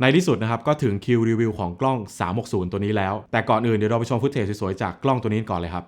ในที่สุดนะครับก็ถึงคิวรีวิวของกล้อง 360 ตัวนี้แล้ว แต่ก่อนอื่นเดี๋ยวเราไปชมฟุตเทจสวยๆจากกล้องตัวนี้ก่อนเลยครับ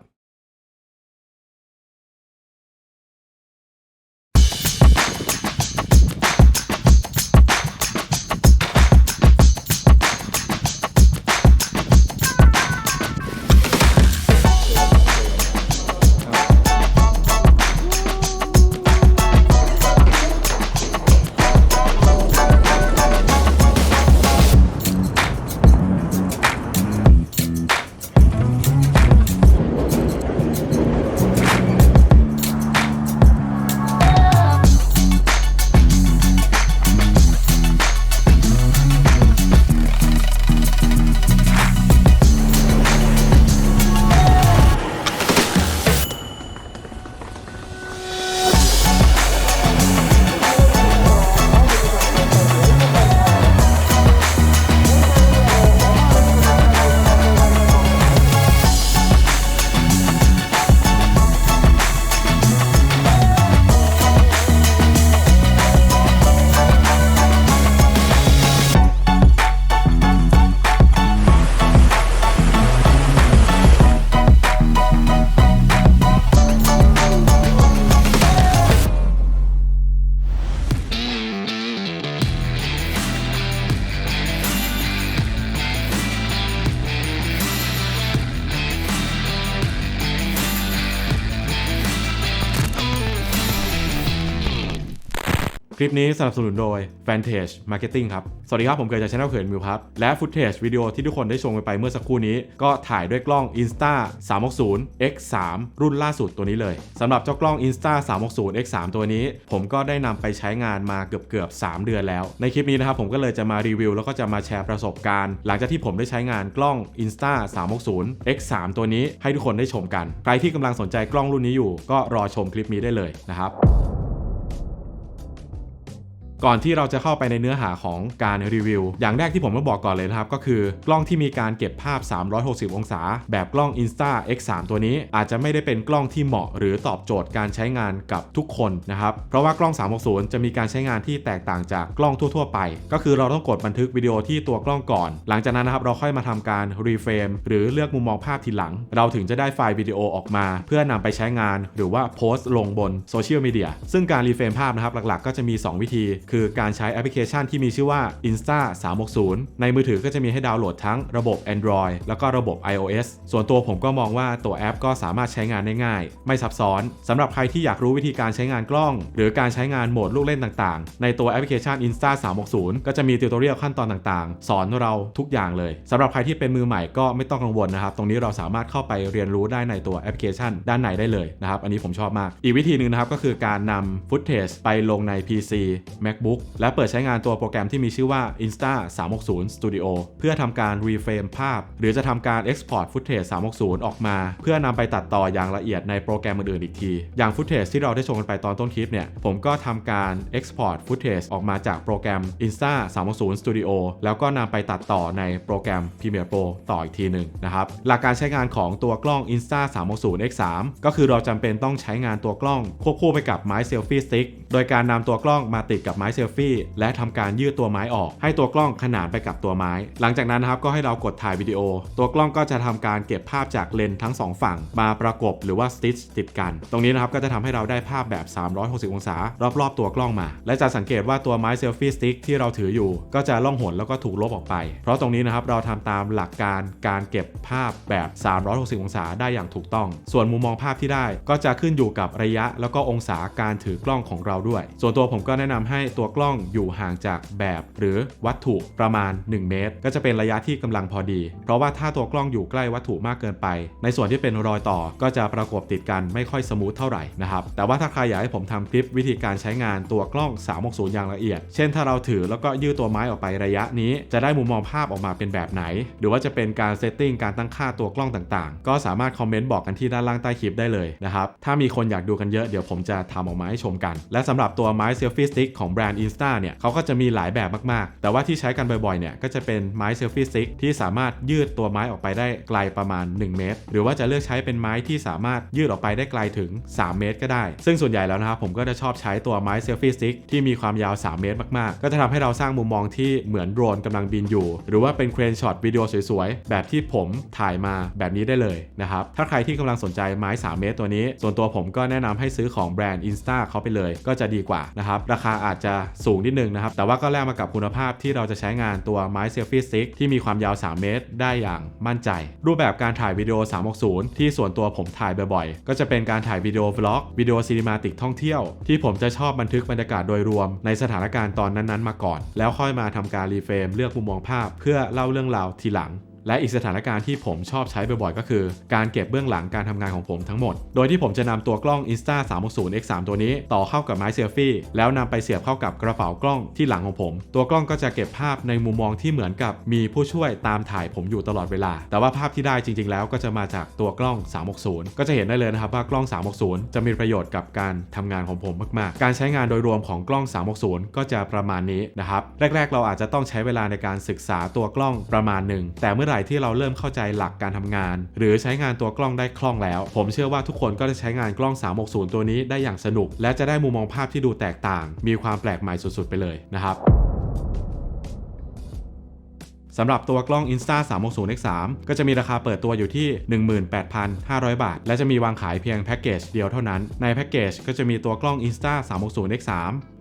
คลิปนี้สนับสนุนโดย Vantage Marketing ครับ สวัสดีครับ ผมเกิดจากช anel เขินมิวครับ และฟุตเทจวิดีโอที่ทุกคนได้ชมไปเมื่อสักครู่นี้ ก็ถ่ายด้วยกล้อง Insta 360 X3 รุ่นล่าสุดตัวนี้เลยสำหรับเจ้ากล้อง Insta 360 X3 ตัวนี้ ผมก็ได้นำไปใช้งานมาเกือบเกือบ3 เดือนแล้ว ในคลิปนี้นะครับผมก็เลยจะมารีวิว แล้วก็จะมาแชร์ประสบการณ์ หลังจากที่ผมได้ใช้งานกล้อง Insta 360 X3 ตัวนี้ให้ทุกคนได้ชมกัน ใครที่กำลังสนใจกล้องรุ่นนี้อยู่ ก็รอชมคลิปนี้ได้เลยนะครับ ก่อนที่เราจะเข้าไปในเนื้อหาของการรีวิว อย่างแรกที่ผมต้องบอกก่อนเลยนะครับ ก็คือกล้องที่มีการเก็บภาพ 360 องศา แบบกล้อง Insta X3 ตัวนี้ อาจจะไม่ได้เป็นกล้องที่เหมาะหรือตอบโจทย์การใช้งานกับทุกคนนะครับ เพราะว่ากล้อง 360 จะมีการใช้งานที่แตกต่างจากกล้องทั่ว ๆ ไป ก็คือเราต้องกดบันทึกวิดีโอที่ตัวกล้องก่อน หลังจากนั้นนะครับเราค่อยมาทำการรีเฟรมหรือเลือกมุมมองภาพทีหลัง เราถึงจะได้ไฟล์วิดีโอออกมา เพื่อนำไปใช้งาน หรือว่าโพสต์ลงบนโซเชียลมีเดียซึ่งการรีเฟรมภาพนะครับหลักๆ ก็จะมี 2 วิธีคือการใช้แอปพลิเคชันที่มีชื่อว่า Insta 360 ในมือถือก็จะมีให้ดาวน์โหลดทั้งระบบ Android แล้วก็ระบบ iOS ส่วนตัวผมก็มองว่าตัวแอปก็สามารถใช้งานได้ง่าย ไม่ซับซ้อนสำหรับใครที่อยากรู้วิธีการใช้งานกล้อง หรือการใช้งานโหมดลูกเล่นต่างๆ ในตัวแอปพลิเคชัน Insta 360 ก็จะมีติวตอเรียลขั้นตอนต่างๆ สอนเราทุกอย่างเลยสำหรับใครที่เป็นมือใหม่ก็ไม่ต้องกังวลนะครับ ตรงนี้เราสามารถเข้าไปเรียนรู้ได้ในตัวแอปพลิเคชัน ด้านในได้เลยนะครับ อันนี้ผมชอบมาก อีกวิธีหนึ่งนะครับก็คือการนำฟุตเทจไปลงใน PC MacBook และเปิดใช้งานตัวโปรแกรมที่มีชื่อว่า Insta 360 Studio เพื่อทำการรีเฟรมภาพ หรือจะทำการ Export Footage 360 ออกมา เพื่อนำไปตัดต่ออย่างละเอียดในโปรแกรมอื่นๆอีกที อย่างฟุตเทจที่เราได้ชมกันไปตอนต้นคลิปเนี่ย ผมก็ทำการ Export Footage ออกมาจากโปรแกรม Insta 360 Studio แล้วก็นำไปตัดต่อในโปรแกรม Premiere Pro ต่ออีกทีหนึ่งนะครับ หลักการใช้งานของตัวกล้อง Insta 360 X3 ก็คือเราจำเป็นต้องใช้งานตัวกล้องควบคู่ไปกับไม้เซลฟี่สติ๊กโดยการนำตัวกล้องมาติดกับไม้เซลฟี่และทำการยืดตัวไม้ออก ให้ตัวกล้องขนานไปกับตัวไม้ หลังจากนั้นนะครับก็ให้เรากดถ่ายวิดีโอ ตัวกล้องก็จะทำการเก็บภาพจากเลนทั้งสองฝั่ง มาประกบหรือว่าสติชติดกัน ตรงนี้นะครับก็จะทำให้เราได้ภาพแบบ 360 องศารอบๆตัวกล้องมา และจะสังเกตว่าตัวไม้เซลฟี่สติ๊กที่เราถืออยู่ ก็จะล่องหนแล้วก็ถูกลบออกไป เพราะตรงนี้นะครับเราทำตามหลักการการเก็บภาพแบบ 360 องศาได้อย่างถูกต้อง ส่วนมุมมองภาพที่ได้ก็จะขึ้นอยู่กับระยะแล้วก็องศาการถือกล้องของเราด้วย ส่วนตัวผมก็แนะนำให้ตัวกล้องอยู่ห่างจากแบบหรือวัตถุประมาณ 1 เมตร ก็จะเป็นระยะที่กำลังพอดี เพราะว่าถ้าตัวกล้องอยู่ใกล้วัตถุมากเกินไป ในส่วนที่เป็นรอยต่อก็จะประกบติดกันไม่ค่อยสมูทเท่าไหร่นะครับ แต่ว่าถ้าใครอยากให้ผมทำคลิปวิธีการใช้งานตัวกล้อง 360 อย่างละเอียด เช่นถ้าเราถือแล้วก็ยืดตัวไม้ออกไประยะนี้ จะได้มุมมองภาพออกมาเป็นแบบไหน หรือว่าจะเป็นการเซตติ้งการตั้งค่าตัวกล้องต่างๆ ก็สามารถคอมเมนต์บอกกันที่ด้านล่างใต้คลิปได้เลยนะครับ ถ้ามีคนอยากดูกันเยอะเดี๋ยวผมจะทำออกมาให้ชมกัน และสำหรับตัวไม้เซลฟี่สติ๊กของแบรนด์ Insta เนี่ยเขาก็จะมีหลายแบบมากๆ แต่ว่าที่ใช้กันบ่อยๆเนี่ยก็จะเป็นไม้เซลฟี่สติ๊กที่สามารถยืดตัวไม้ออกไปได้ไกลประมาณ 1 เมตร หรือว่าจะเลือกใช้เป็นไม้ที่สามารถยืดออกไปได้ไกลถึง 3 เมตร ก็ได้ ซึ่งส่วนใหญ่แล้วนะครับผมก็จะชอบใช้ตัวไม้เซลฟี่สติ๊กที่มีความยาว 3 เมตรมากๆ ก็จะทำให้เราสร้างมุมมองที่เหมือนโดรนกำลังบินอยู่ หรือว่าเป็นเครนช็อตวิดีโอสวยๆ แบบที่ผมถ่ายมาแบบนี้ได้เลยนะครับ ถ้าใครที่กำลังสนใจไม้ 3 เมตรตัวนี้ ส่วนตัวผมก็แนะนำให้ซื้อของแบรนด์ Insta เขาไปเลย ก็จะดีกว่านะครับ ราคาอาจจะสูงนิดนึงนะครับ แต่ว่าก็แลกมากับคุณภาพที่เราจะใช้งานตัวไม้เซลฟี่สติ๊กที่มีความยาว 3 เมตร ได้อย่างมั่นใจ รูปแบบการถ่ายวิดีโอ 360 ที่ส่วนตัวผมถ่ายบ่อยๆ ก็จะเป็นการถ่ายวิดีโอวล็อกวิดีโอซีนิมาติกท่องเที่ยว ที่ผมจะชอบบันทึกบรรยากาศโดยรวม ในสถานการณ์ตอนนั้นๆ มาก่อน แล้วค่อยมาทำการรีเฟรมเลือกมุมมองภาพ เพื่อเล่าเรื่องราวทีหลัง และอีกสถานการณ์ที่ผมชอบใช้บ่อยๆ ก็คือ การเก็บเบื้องหลังการทำงานของผมทั้งหมด โดยที่ผมจะนำตัวกล้อง Insta 360 X3 ตัวนี้ต่อเข้ากับไม้เซลฟี่ แล้วนำไปเสียบเข้ากับกระเป๋ากล้องที่หลังของผม ตัวกล้องก็จะเก็บภาพในมุมมองที่เหมือนกับมีผู้ช่วยตามถ่ายผมอยู่ตลอดเวลา แต่ว่าภาพที่ได้จริง ๆ แล้วก็จะมาจากตัวกล้อง 360 ก็จะเห็นได้เลยนะครับว่ากล้อง 360 จะมีประโยชน์กับการทำงานของผมมากๆ การใช้งานโดยรวมของกล้อง 360 ก็จะประมาณนี้นะครับ แรก ๆ เราอาจจะต้องใช้เวลาในการศึกษาตัวกล้องประมาณหนึ่งแต่เมื่อไหร่ที่เราเริ่มเข้าใจหลักการทำงาน หรือใช้งานตัวกล้องได้คล่องแล้ว ผมเชื่อว่าทุกคนก็จะใช้งานกล้อง 360 ตัวนี้ได้อย่างสนุก และจะได้มุมมองภาพที่ดูแตกต่าง มีความแปลกใหม่สุดๆไปเลยนะครับ สำหรับตัวกล้อง Insta 360 X3 ก็จะมีราคาเปิดตัวอยู่ที่ 18,500 บาท และจะมีวางขายเพียงแพ็กเกจเดียวเท่านั้น ในแพ็กเกจก็จะมีตัวกล้อง Insta 360 X3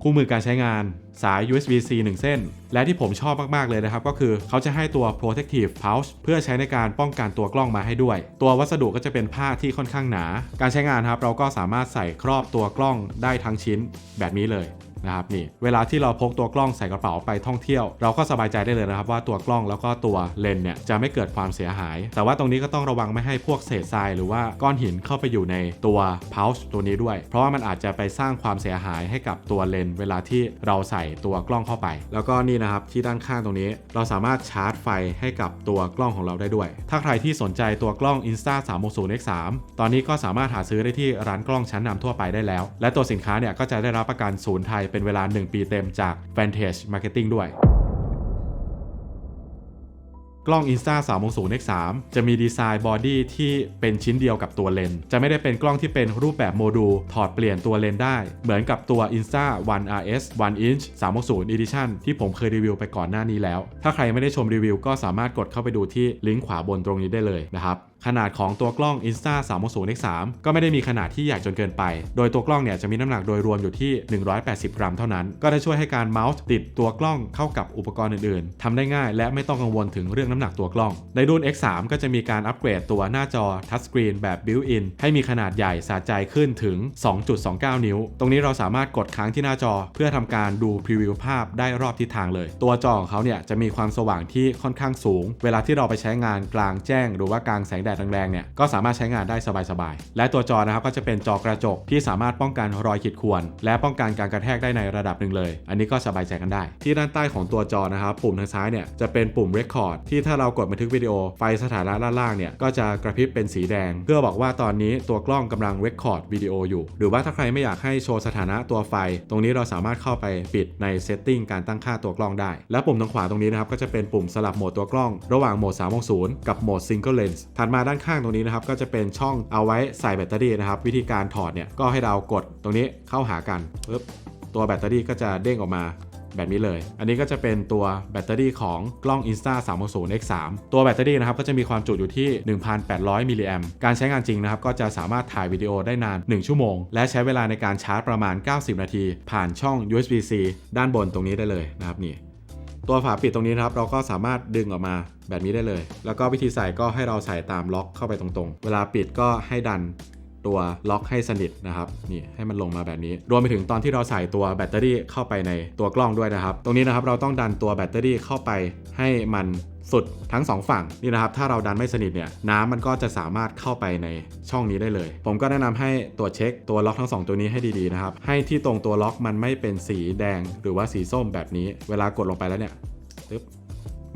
คู่มือการใช้งานสาย USB-C 1 เส้น และที่ผมชอบมาก ๆ เลยนะครับ ก็คือเขาจะให้ตัว protective pouch เพื่อใช้ในการป้องกันตัวกล้องมาให้ด้วย ตัววัสดุก็จะเป็นผ้าที่ค่อนข้างหนา การใช้งานครับเราก็สามารถใส่ครอบตัวกล้องได้ทั้งชิ้นแบบนี้เลย นะครับนี่เวลาที่เราพกตัวกล้องใส่กระเป๋าไปท่องเที่ยว เราก็สบายใจได้เลยนะครับว่าตัวกล้องแล้วก็ตัวเลนเนี่ยจะไม่เกิดความเสียหาย แต่ว่าตรงนี้ก็ต้องระวังไม่ให้พวกเศษทรายหรือว่าก้อนหินเข้าไปอยู่ในตัว pouch ตัวนี้ด้วย เพราะว่ามันอาจจะไปสร้างความเสียหายให้กับตัวเลนเวลาที่เราใส่ตัวกล้องเข้าไป แล้วก็นี่นะครับที่ด้านข้างตรงนี้ เราสามารถชาร์จไฟให้กับตัวกล้องของเราได้ด้วย ถ้าใครที่สนใจตัวกล้อง Insta 360 X3 ตอนนี้ก็สามารถหาซื้อได้ที่ร้านกล้องชั้นนำทั่วไปได้แล้ว และตัวสินค้าเนี่ยก็จะได้รับประกันศูนย์ไทยเป็นเวลา 1 ปีเต็มจาก Vantage Marketing ด้วย กล้อง Insta 360 X3 จะมีดีไซน์บอดี้ที่เป็นชิ้นเดียวกับตัวเลนส์จะไม่ได้เป็นกล้องที่เป็นรูปแบบโมดูลถอดเปลี่ยนตัวเลนส์ได้ เหมือนกับตัว Insta 1 RS 1 inch 360 Edition ที่ผมเคยรีวิวไปก่อนหน้านี้แล้ว ถ้าใครไม่ได้ชมรีวิวก็สามารถกดเข้าไปดูที่ลิงก์ขวาบนตรงนี้ได้เลยนะครับ ขนาดของตัวกล้อง Insta 360 X3 ก็ไม่ได้มีขนาดที่ใหญ่จนเกินไป โดยตัวกล้องเนี่ยจะมีน้ำหนักโดยรวมอยู่ที่ 180 กรัมเท่านั้น ก็จะช่วยให้การเมาส์ติดตัวกล้องเข้ากับอุปกรณ์อื่นๆ ทำได้ง่ายและไม่ต้องกังวลถึงเรื่องน้ำหนักตัวกล้อง ในรุ่น X3 ก็จะมีการอัปเกรดตัวหน้าจอทัชสกรีนแบบ built-in ให้มีขนาดใหญ่สะใจขึ้นถึง 2.29 นิ้ว ตรงนี้เราสามารถกดค้างที่หน้าจอ เพื่อทำการดูพรีวิวภาพได้รอบทิศทางเลย ตัวจอของเขาเนี่ยจะมีความสว่างที่ค่อนข้างสูง เวลาที่เราไปใช้งานกลางแจ้ง หรือว่ากลางแสงแดดแรงๆเนี่ยก็สามารถใช้งานได้สบายๆ และตัวจอนะครับก็จะเป็นจอกระจกที่สามารถป้องกันรอยขีดข่วน และป้องกันการกระแทกได้ในระดับหนึ่งเลย อันนี้ก็สบายใจกันได้ ที่ด้านใต้ของตัวจอนะครับปุ่มทางซ้ายเนี่ยจะเป็นปุ่ม Record ที่ถ้าเรากดบันทึกวิดีโอไฟสถานะด้านล่างเนี่ยก็จะกระพริบเป็นสีแดง เพื่อบอกว่าตอนนี้ตัวกล้องกำลัง Record วิดีโออยู่ หรือว่าถ้าใครไม่อยากให้โชว์สถานะตัวไฟ ตรงนี้เราสามารถเข้าไปปิดใน Setting การตั้งค่าตัวกล้องได้ และปุ่มทางขวาตรงนี้นะครับก็จะเป็นปุ่มสลับโหมดตัวกล้อง ระหว่างโหมด 360 กับโหมด Single Lens ถัดมาาด้านข้างตรงนี้นะครับก็จะเป็นช่องเอาไว้ใส่แบตเตอรี่นะครับวิธีการถอดเนี่ยก็ให้เรากดตรงนี้เข้าหากันปึ๊บตัวแบตเตอรี่ก็จะเด้งออกมาแบบนี้เลย อันนี้ก็จะเป็นตัวแบตเตอรี่ของกล้อง Insta 360 X3 ตัวแบตเตอรี่นะครับก็จะมีความจุอยู่ที่ 1,800 มิลลิแอมการใช้งานจริงนะครับก็จะสามารถถ่ายวิดีโอได้นาน 1 ชั่วโมง และใช้เวลาในการชาร์จประมาณ 90 นาที ผ่านช่อง USB-C ด้านบนตรงนี้ได้เลยนะครับนี่ ตัวฝาปิดตรงนี้นะครับเราก็สามารถดึงออกมาแบบนี้ได้เลย แล้วก็วิธีใส่ก็ให้เราใส่ตามล็อกเข้าไปตรงๆ เวลาปิดก็ให้ดัน ตัวล็อกให้สนิทนะครับนี่ให้มันลงมาแบบนี้ รวมไปถึงตอนที่เราใส่ตัวแบตเตอรี่เข้าไปในตัวกล้องด้วยนะครับ ตรงนี้นะครับเราต้องดันตัวแบตเตอรี่เข้าไปให้มันสุดทั้งสองฝั่งนี่นะครับ ถ้าเราดันไม่สนิทเนี่ยน้ำมันก็จะสามารถเข้าไปในช่องนี้ได้เลย ผมก็แนะนำให้ตรวจเช็คตัวล็อกทั้งสองตัวนี้ให้ดีๆนะครับ ให้ที่ตรงตัวล็อกมันไม่เป็นสีแดงหรือว่าสีส้มแบบนี้ เวลากดลงไปแล้วเนี่ยปึ๊บ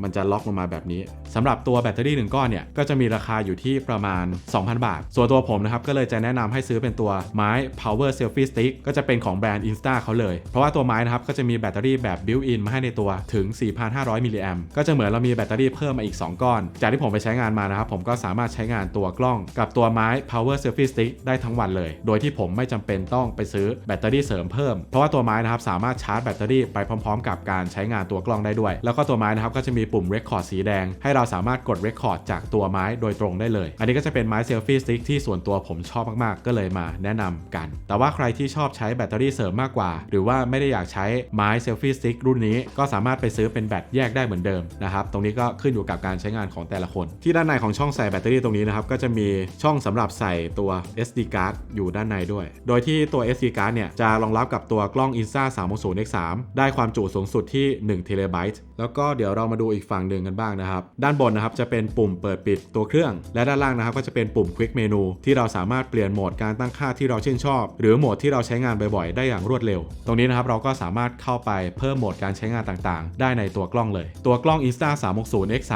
มันจะล็อกลงมาแบบนี้สำหรับตัวแบตเตอรี่ 1 ก้อนเนี่ยก็จะมีราคาอยู่ที่ประมาณ 2,000 บาท ส่วนตัวผมนะครับก็เลยจะแนะนำให้ซื้อเป็นตัวไม้ power selfie stick ก็จะเป็นของแบรนด์ Insta เขาเลย เพราะว่าตัวไม้นะครับก็จะมีแบตเตอรี่แบบ built in มาให้ในตัวถึง 4,500 มิลลิแอมก็จะเหมือนเรามีแบตเตอรี่เพิ่มมาอีก 2 ก้อน จากที่ผมไปใช้งานมานะครับผมก็สามารถใช้งานตัวกล้องกับตัวไม้ power selfie stick ได้ทั้งวันเลย โดยที่ผมไม่จำเป็นต้องไปซื้อแบตเตอรี่เสริมเพิ่ม เพราะว่าตัวไม้นะครับสามารถชาร์จแบตเตอรี่ไปพร้อม ๆ กับการใช้งานตัวกล้องได้ด้วย แล้วก็ตัวไม้นะครับก็จะมีปุ่ม record สีแดง ให้เราสามารถกด record จากตัวไม้โดยตรงได้เลย อันนี้ก็จะเป็นไม้ selfie stick ที่ส่วนตัวผมชอบมากๆ ก็เลยมาแนะนำกัน แต่ว่าใครที่ชอบใช้แบตเตอรี่เสริมมากกว่า หรือว่าไม่ได้อยากใช้ไม้ selfie stick รุ่นนี้ก็สามารถไปซื้อเป็นแบตแยกได้เหมือนเดิมนะครับตรงนี้ก็ขึ้นอยู่กับการใช้งานของแต่ละคน ที่ด้านในของช่องใส่แบตเตอรี่ตรงนี้นะครับก็จะมีช่องสำหรับใส่ตัว SD card อยู่ด้านในด้วย โดยที่ตัว SD card เนี่ยจะรองรับกับตัวกล้อง Insta 360 X3 ได้ความจุสูงสุดที่1 t b แล้วก็เดี๋ยวเรามาดูอีกฝั่งหนึ่งกันบ้างนะครับ ด้านบนนะครับจะเป็นปุ่มเปิดปิดตัวเครื่อง และด้านล่างนะครับก็จะเป็นปุ่ม Quick Menu ที่เราสามารถเปลี่ยนโหมดการตั้งค่าที่เราชื่นชอบ หรือโหมดที่เราใช้งานบ่อยๆ ได้อย่างรวดเร็ว ตรงนี้นะครับเราก็สามารถเข้าไปเพิ่มโหมดการใช้งานต่างๆ ได้ในตัวกล้องเลย ตัวกล้อง Insta 360 X3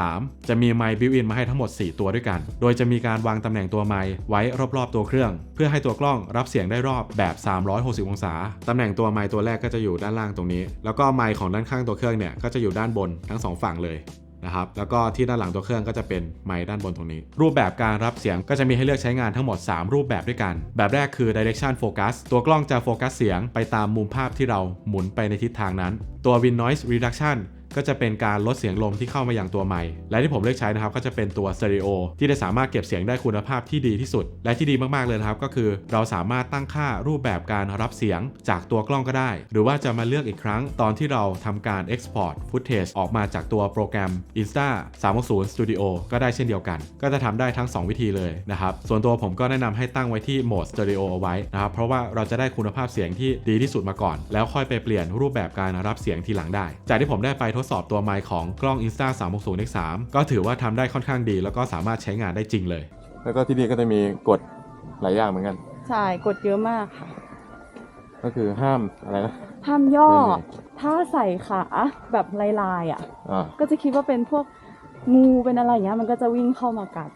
จะมีไมค์บิวอินมาให้ทั้งหมด 4 ตัวด้วยกัน โดยจะมีการวางตำแหน่งตัวไมค์ไว้รอบๆตัวเครื่อง เพื่อให้ตัวกล้องรับเสียงได้รอบแบบ 360 องศาตำแหน่งตัวไมค์ตัวแรกก็จะอยู่ด้านล่างตรงนี้ แล้วก็ไมค์ของด้านข้างตัวเครื่องเนี่ยก็จะอยู่ด้านบนทั้งสองฝั่งเลยนะครับแล้วก็ที่ด้านหลังตัวเครื่องก็จะเป็นไมค์ด้านบนตรงนี้ รูปแบบการรับเสียงก็จะมีให้เลือกใช้งานทั้งหมด 3 รูปแบบด้วยกัน แบบแรกคือ direction focus ตัวกล้องจะโฟกัสเสียงไปตามมุมภาพที่เราหมุนไปในทิศทางนั้น ตัว wind noise reduction ก็จะเป็นการลดเสียงลมที่เข้ามาอย่างตัวไมค์และที่ผมเลือกใช้นะครับก็จะเป็นตัวสเตอริโอที่จะสามารถเก็บเสียงได้คุณภาพที่ดีที่สุด และที่ดีมากๆเลยนะครับก็คือเราสามารถตั้งค่ารูปแบบการรับเสียงจากตัวกล้องก็ได้ หรือว่าจะมาเลือกอีกครั้งตอนที่เราทำการ Export Footage ออกมาจากตัวโปรแกรม Insta 360 Studio ก็ได้เช่นเดียวกัน ก็จะทำได้ทั้ง 2 วิธีเลยนะครับส่วนตัวผมก็แนะนำให้ตั้งไว้ที่โหมด Stereo เอาไว้นะครับเพราะว่าเราจะได้คุณภาพเสียงที่ดีที่สุดมาก่อน แล้วค่อยไปเปลี่ยนรูปแบบการรับเสียงทีหลังได้ จากที่ผมได้ไปทดสอบตัวไมค์ของกล้อง Insta 360 X3 ก็ถือว่าทำได้ค่อนข้างดี แล้วก็สามารถใช้งานได้จริงเลย แล้วก็ที่นี่ก็จะมีกฎหลายอย่างเหมือนกัน ใช่กดเยอะมากค่ะ ก็คือห้ามอะไรนะ ห้ามย่อเรื่องไหนถ้าใส่ขาแบบลายๆอะ อ่าก็จะคิดว่าเป็นพวกงูเป็นอะไรอย่างเงี้ย มันก็จะวิ่งเข้ามากัด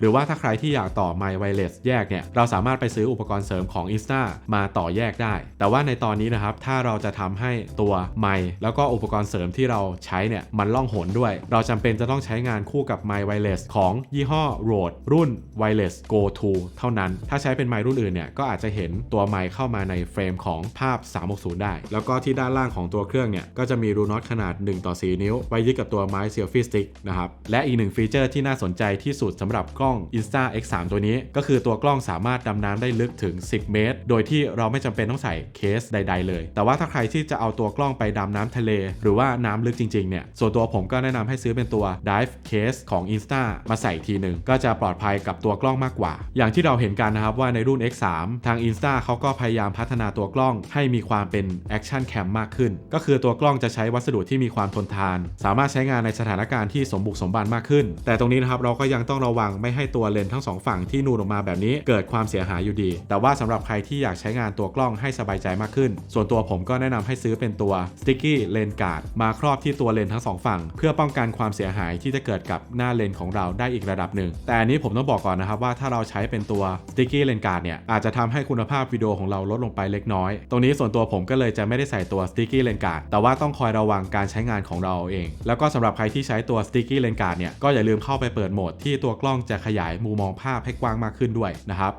หรือว่าถ้าใครที่อยากต่อไมค์ไวเลสแยกเนี่ยเราสามารถไปซื้ออุปกรณ์เสริมของ Insta มาต่อแยกได้ แต่ว่าในตอนนี้นะครับถ้าเราจะทำให้ตัวไมค์แล้วก็อุปกรณ์เสริมที่เราใช้เนี่ยมันล่องหนด้วย เราจำเป็นจะต้องใช้งานคู่กับไมค์ไวเลสของยี่ห้อ Rode รุ่น Wireless Go 2 เท่านั้น ถ้าใช้เป็นไมค์รุ่นอื่นเนี่ยก็อาจจะเห็นตัวไมค์เข้ามาในเฟรมของภาพ 360 ได้ แล้วก็ที่ด้านล่างของตัวเครื่องเนี่ยก็จะมีรูน็อตขนาด1ต่อ4นิ้วไว้ยึดกับตัวไม้ Selfie Stick นะครับและอีกหนึ่งฟีเจอร์ที่น่าสนใจที่สุดสำหรับกล้อง Insta X3 ตัวนี้ ก็คือตัวกล้องสามารถดำน้ำได้ลึกถึง 10 เมตร โดยที่เราไม่จำเป็นต้องใส่เคสใด ๆ เลย แต่ว่าถ้าใครที่จะเอาตัวกล้องไปดำน้ำทะเล หรือว่าน้ำลึกจริงๆเนี่ยส่วนตัวผมก็แนะนำให้ซื้อเป็นตัว Dive Case ของ Insta มาใส่ทีหนึ่งก็จะปลอดภัยกับตัวกล้องมากกว่า อย่างที่เราเห็นกันนะครับว่าในรุ่น X3 ทาง Insta เขาก็พยายามพัฒนาตัวกล้องให้มีความเป็น Action Cam มากขึ้น ก็คือตัวกล้องจะใช้วัสดุที่มีความทนทาน สามารถใช้งานในสถานการณ์ที่สมบุกสมบันมากขึ้น แต่ตรงนี้นะครับเราก็ยังต้องระวังไม่ให้ตัวเลนส์ทั้งสองฝั่งที่นูนออกมาแบบนี้เกิดความเสียหายอยู่ดี แต่ว่าสำหรับใครที่อยากใช้งานตัวกล้องให้สบายใจมากขึ้น ส่วนตัวผมก็แนะนำให้ซื้อเป็นตัว Sticky Lane Guard มาครอบที่ตัวเลนส์ทั้งสองฝั่ง เพื่อป้องกันความเสียหายที่จะเกิดกับหน้าเลนส์ของเราได้อีกระดับหนึ่ง แต่อันนี้ผมต้องบอกก่อนนะครับว่าถ้าเราใช้เป็นตัว Sticky Lane Guard เนี่ยอาจจะทำให้คุณภาพวิดีโอของเราลดลงไปเล็กน้อย ตรงนี้ส่วนตัวผมก็เลยจะไม่ได้ใส่ตัว Sticky Lane Guard แต่ว่าต้องคอยระวังการใช้งานของเราเอง แล้วก็สำหรับใครที่ใช้ตัว Sticky Lane Guard เนี่ยก็อย่าลืมเข้าไปเปิดโหมดที่ตัวกล้องจะขยายมุมมองภาพให้กว้างมากขึ้นด้วยนะครับ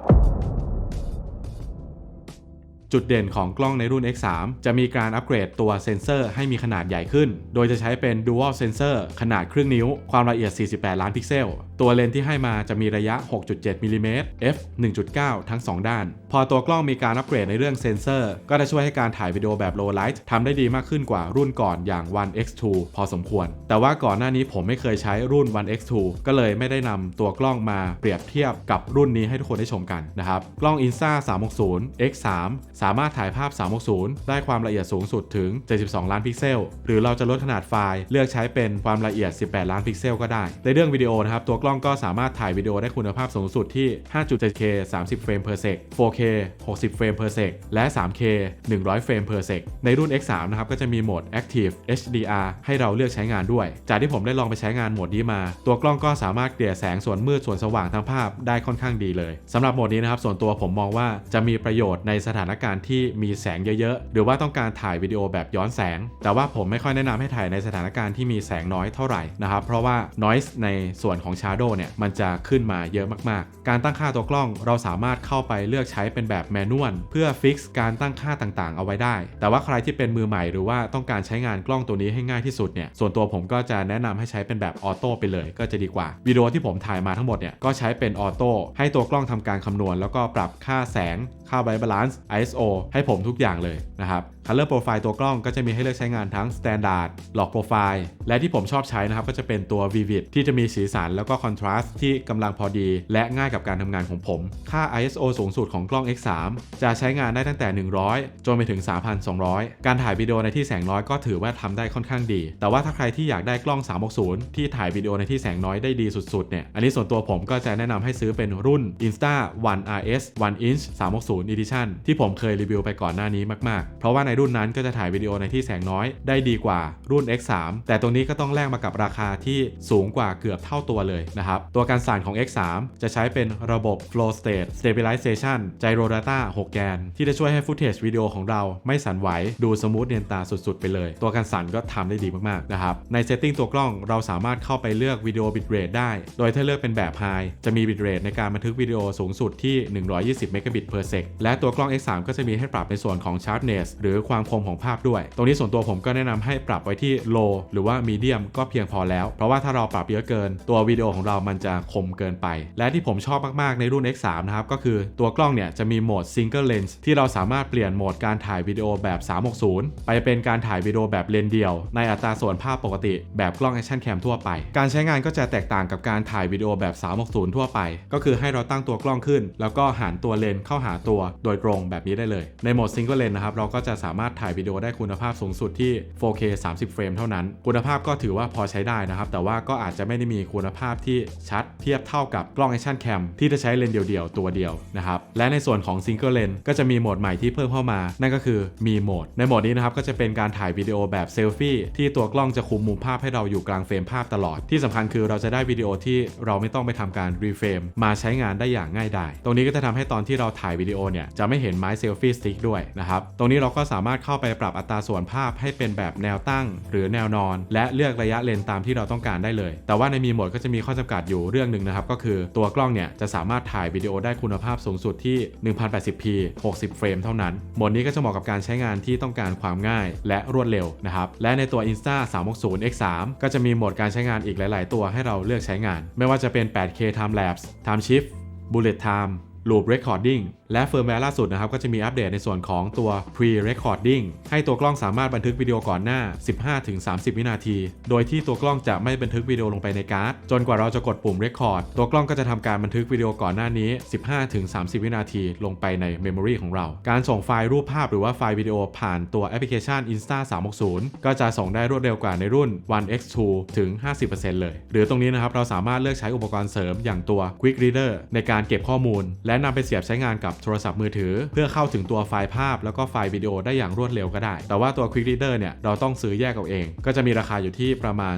จุดเด่นของกล้องในรุ่น X3 จะมีการอัปเกรดตัวเซ็นเซอร์ให้มีขนาดใหญ่ขึ้น โดยจะใช้เป็น Dual Sensor ขนาดครึ่งนิ้ว ความละเอียด 48 ล้านพิกเซล ตัวเลนส์ที่ให้มาจะมีระยะ 6.7มิลลิเมตร f 1.9 ทั้ง 2 ด้าน พอตัวกล้องมีการอัปเกรดในเรื่องเซ็นเซอร์ ก็จะช่วยให้การถ่ายวิดีโอแบบ low light ทำได้ดีมากขึ้นกว่ารุ่นก่อนอย่าง One X2 พอสมควร แต่ว่าก่อนหน้านี้ผมไม่เคยใช้รุ่น One X2 ก็เลยไม่ได้นำตัวกล้องมาเปรียบเทียบกับรุ่นนี้ให้ทุกคนได้ชมกันนะครับ กล้อง Insta 360 X3 สามารถถ่ายภาพ 360 ได้ความละเอียดสูงสุดถึง 72 ล้านพิกเซล หรือเราจะลดขนาดไฟล์เลือกใช้เป็นความละเอียด 18 ล้านพิกเซลก็ได้ ในเรื่องวิดีโอนะครับ ตัวกล้องก็สามารถถ่ายวิดีโอได้คุณภาพสูงสุดที่ 5.7K 30 เฟรม per sec 4K 60 เฟรม per sec และ 3K 100 เฟรม per sec ในรุ่น X3 นะครับก็จะมีโหมด Active HDR ให้เราเลือกใช้งานด้วย จากที่ผมได้ลองไปใช้งานโหมดนี้มา ตัวกล้องก็สามารถเกลี่ยแสงส่วนมืดส่วนสว่างทางภาพได้ค่อนข้างดีเลยสำหรับโหมดนี้นะครับส่วนตัวผมมองว่าจะมีประโยชน์ในสถานการณ์ที่มีแสงเยอะๆ หรือว่าต้องการถ่ายวิดีโอแบบย้อนแสง แต่ว่าผมไม่ค่อยแนะนำให้ถ่ายในสถานการณ์ที่มีแสงน้อยเท่าไหร่นะครับ เพราะว่า noise ในส่วนของ shadow เนี่ยมันจะขึ้นมาเยอะมากๆ การตั้งค่าตัวกล้องเราสามารถเข้าไปเลือกใช้เป็นแบบแมนนวลเพื่อฟิกซ์การตั้งค่าต่างๆ เอาไว้ได้ แต่ว่าใครที่เป็นมือใหม่หรือว่าต้องการใช้งานกล้องตัวนี้ให้ง่ายที่สุดเนี่ย ส่วนตัวผมก็จะแนะนำให้ใช้เป็นแบบออโต้ไปเลย ก็จะดีกว่า วิดีโอที่ผมถ่ายมาทั้งหมดเนี่ยก็ใช้เป็นออโต้ให้ตัวกล้องทำการคำนวณ แล้วก็ปรับค่าแสง ค่าไบบาลานซ์ ISO ให้ผมทุกอย่างเลยนะครับ Color Profile ตัวกล้องก็จะมีให้เลือกใช้งานทั้ง Standard Log Profile และที่ผมชอบใช้นะครับก็จะเป็นตัว Vivid ที่จะมีสีสันแล้วก็ Contrast ที่กำลังพอดี และง่ายกับการทำงานของผม ค่า ISO สูงสุดของกล้อง X3 จะใช้งานได้ตั้งแต่ 100 จนไปถึง 3,200 การถ่ายวิดีโอในที่แสงน้อยก็ถือว่าทำได้ค่อนข้างดี แต่ว่าถ้าใครที่อยากได้กล้อง 360 ที่ถ่ายวิดีโอในที่แสงน้อยได้ดีสุดๆเนี่ยอันนี้ส่วนตัวผมก็จะแนะนำให้ซื้อเป็นรุ่น Insta One RS 1 inch 360 Edition ที่ผมเคยรีวิวไปก่อนหน้านี้มากๆ เพราะว่าในรุ่นนั้นก็จะถ่ายวิดีโอในที่แสงน้อยได้ดีกว่ารุ่น X3 แต่ตรงนี้ก็ต้องแลกมากับราคาที่สูงกว่าเกือบเท่าตัวเลยนะครับ ตัวการสั่นของ X3 จะใช้เป็นระบบ Flow State Stabilization Gyro Data 6 แกน ที่จะช่วยให้ฟุตเทจวิดีโอของเราไม่สั่นไหว ดูสมูทเนียนตาสุดๆ ไปเลย ตัวการสั่นก็ทำได้ดีมากๆนะครับ ใน Setting ตัวกล้องเราสามารถเข้าไปเลือกวิดีโอ bitrate ได้ โดยถ้าเลือกเป็นแบบ High จะมี bitrate ในการบันทึกวิดีโอสูงสุดที่ 120 m b p s และตัวกล้อง X3 ก็จะมีให้ปรับในส่วนของ sharpness หรือความคมของภาพด้วย ตรงนี้ส่วนตัวผมก็แนะนำให้ปรับไว้ที่ low หรือว่า medium ก็เพียงพอแล้ว เพราะว่าถ้าเราปรับเยอะเกิน ตัววิดีโอของเรามันจะคมเกินไป และที่ผมชอบมากๆในรุ่น X3 นะครับ ก็คือตัวกล้องเนี่ยจะมีโหมด single lens ที่เราสามารถเปลี่ยนโหมดการถ่ายวิดีโอแบบ 360 ไปเป็นการถ่ายวิดีโอแบบเลนเดียว ในอัตราส่วนภาพปกติ แบบกล้อง action cam ทั่วไป การใช้งานก็จะแตกต่างกับการถ่ายวิดีโอแบบ 360 ทั่วไป ก็คือให้เราตั้งตัวกล้องขึ้น แล้วก็หันตัวเลนเข้าหาตัวโดยตรงแบบนี้ได้เลย ในโหมด single lens นะครับเราก็จะสามารถถ่ายวิดีโอได้คุณภาพสูงสุดที่ 4K 30 เฟรมเท่านั้น คุณภาพก็ถือว่าพอใช้ได้นะครับ แต่ว่าก็อาจจะไม่ได้มีคุณภาพที่ชัดเทียบเท่ากับกล้อง action cam ที่จะใช้เลนส์เดียวๆ ตัวเดียวนะครับและในส่วนของ single lens ก็จะมีโหมดใหม่ที่เพิ่มเข้ามา นั่นก็คือมีโหมด ในโหมดนี้นะครับก็จะเป็นการถ่ายวิดีโอแบบเซลฟี่ที่ตัวกล้องจะคุมมุมภาพให้เราอยู่กลางเฟรมภาพตลอด ที่สำคัญคือเราจะได้วิดีโอที่เราไม่ต้องไปทำการรีเฟรมมาใช้งานได้อย่างง่ายดายตรงนี้ก็จะทำให้ตอนที่เราถ่ายวิดีโอเนี่ยจะไม่เห็นไม้เซลฟี่สติ๊กด้วยนะครับตรงนี้เราก็สาามารถเข้าไปปรับอัตราส่วนภาพให้เป็นแบบแนวตั้ง หรือแนวนอน และเลือกระยะเลนตามที่เราต้องการได้เลย แต่ว่าในมีโหมดก็จะมีข้อจำกัดอยู่เรื่องหนึ่งนะครับ ก็คือตัวกล้องเนี่ยจะสามารถถ่ายวิดีโอได้คุณภาพสูงสุดที่ 1080p 60 เฟรมเท่านั้น โหมดนี้ก็จะเหมาะกับการใช้งานที่ต้องการความง่ายและรวดเร็วนะครับ และในตัว Insta 360 X3 ก็จะมีโหมดการใช้งานอีกหลาย ๆ ตัวให้เราเลือกใช้งาน ไม่ว่าจะเป็น 8K Time Lapse Time Shift Bullet Time Loop Recording และเฟิร์มแวร์ล่าสุดนะครับก็จะมีอัปเดตในส่วนของตัว Pre-Recording ให้ตัวกล้องสามารถบันทึกวิดีโอก่อนหน้า 15-30 วินาที โดยที่ตัวกล้องจะไม่บันทึกวิดีโอลงไปในการ์ด จนกว่าเราจะกดปุ่ม Record ตัวกล้องก็จะทำการบันทึกวิดีโอก่อนหน้านี้ 15-30 วินาที ลงไปใน Memory ของเรา การส่งไฟล์รูปภาพหรือว่าไฟล์วิดีโอผ่านตัวแอปพลิเคชัน Insta 360 ก็จะส่งได้รวดเร็วกว่าในรุ่น One X2 ถึง 50%เลย หรือตรงนี้นะครับเราสามารถเลือกใช้อุปกรณ์เสริมอย่างตัว Quick Reader ในการเก็บข้อมูล และนำไปเสียบใช้งานกับโทรศัพท์มือถือ เพื่อเข้าถึงตัวไฟล์ภาพ แล้วก็ไฟล์วิดีโอได้อย่างรวดเร็วก็ได้ แต่ว่าตัว Quick Reader เนี่ยเราต้องซื้อแยกเอาเอง ก็จะมีราคาอยู่ที่ประมาณ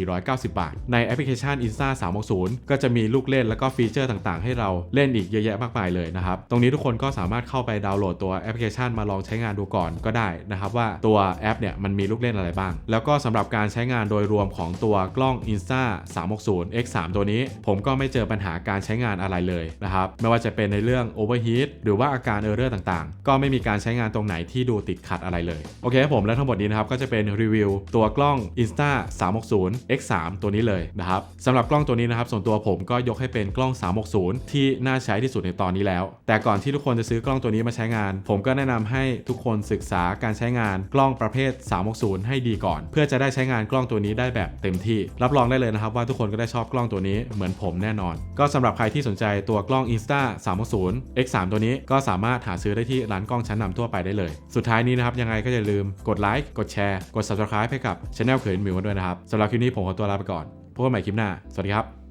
2,490 บาท ในแอปพลิเคชัน Insta 360 ก็จะมีลูกเล่นแล้วก็ฟีเจอร์ต่างๆ ให้เราเล่นอีกเยอะแยะมากมายเลยนะครับ ตรงนี้ทุกคนก็สามารถเข้าไปดาวน์โหลดตัวแอปพลิเคชันมาลองใช้งานดูก่อนก็ได้นะครับว่าตัวแอปเนี่ยมันมีลูกเล่นอะไรบ้าง แล้วก็สำหรับการใช้งานโดยรวมของตัวกล้อง Insta 360 X3 ตัวนี้ ผมก็ไม่เจอปัญหาการใช้งานอะไรเลยนะครับไม่ว่าจะเป็นในเรื่อง Overheat หรือว่าอาการเออร์เรอร์ต่างๆ ก็ไม่มีการใช้งานตรงไหนที่ดูติดขัดอะไรเลย โอเคครับผมและทั้งหมดนี้นะครับก็จะเป็นรีวิวตัวกล้อง Insta 360 X3 ตัวนี้เลยนะครับสำหรับกล้องตัวนี้นะครับส่วนตัวผมก็ยกให้เป็นกล้อง 360 ที่น่าใช้ที่สุดในตอนนี้แล้ว แต่ก่อนที่ทุกคนจะซื้อกล้องตัวนี้มาใช้งาน ผมก็แนะนำให้ทุกคนศึกษาการใช้งานกล้องประเภท 360 ให้ดีก่อน เพื่อจะได้ใช้งานกล้องตัวนี้ได้แบบเต็มที่ รับรองได้เลยนะครับว่าทุกคนก็ได้ชอบกล้องตัวนี้เหมือนผมแน่นอน ก็สำหรับใครที่สนใจตัวกล้อง Insta 360 X3 3 ตัวนี้ก็สามารถหาซื้อได้ที่ร้านกล้องชั้นนำทั่วไปได้เลย สุดท้ายนี้นะครับยังไงก็อย่าลืมกดไลค์กดแชร์กด subscribe ให้กับช anel เขินมิวกันด้วยนะครับสำหรับคลิปนี้ผมขอตัวลาไปก่อนพบกันใหม่คลิปหน้า สวัสดีครับ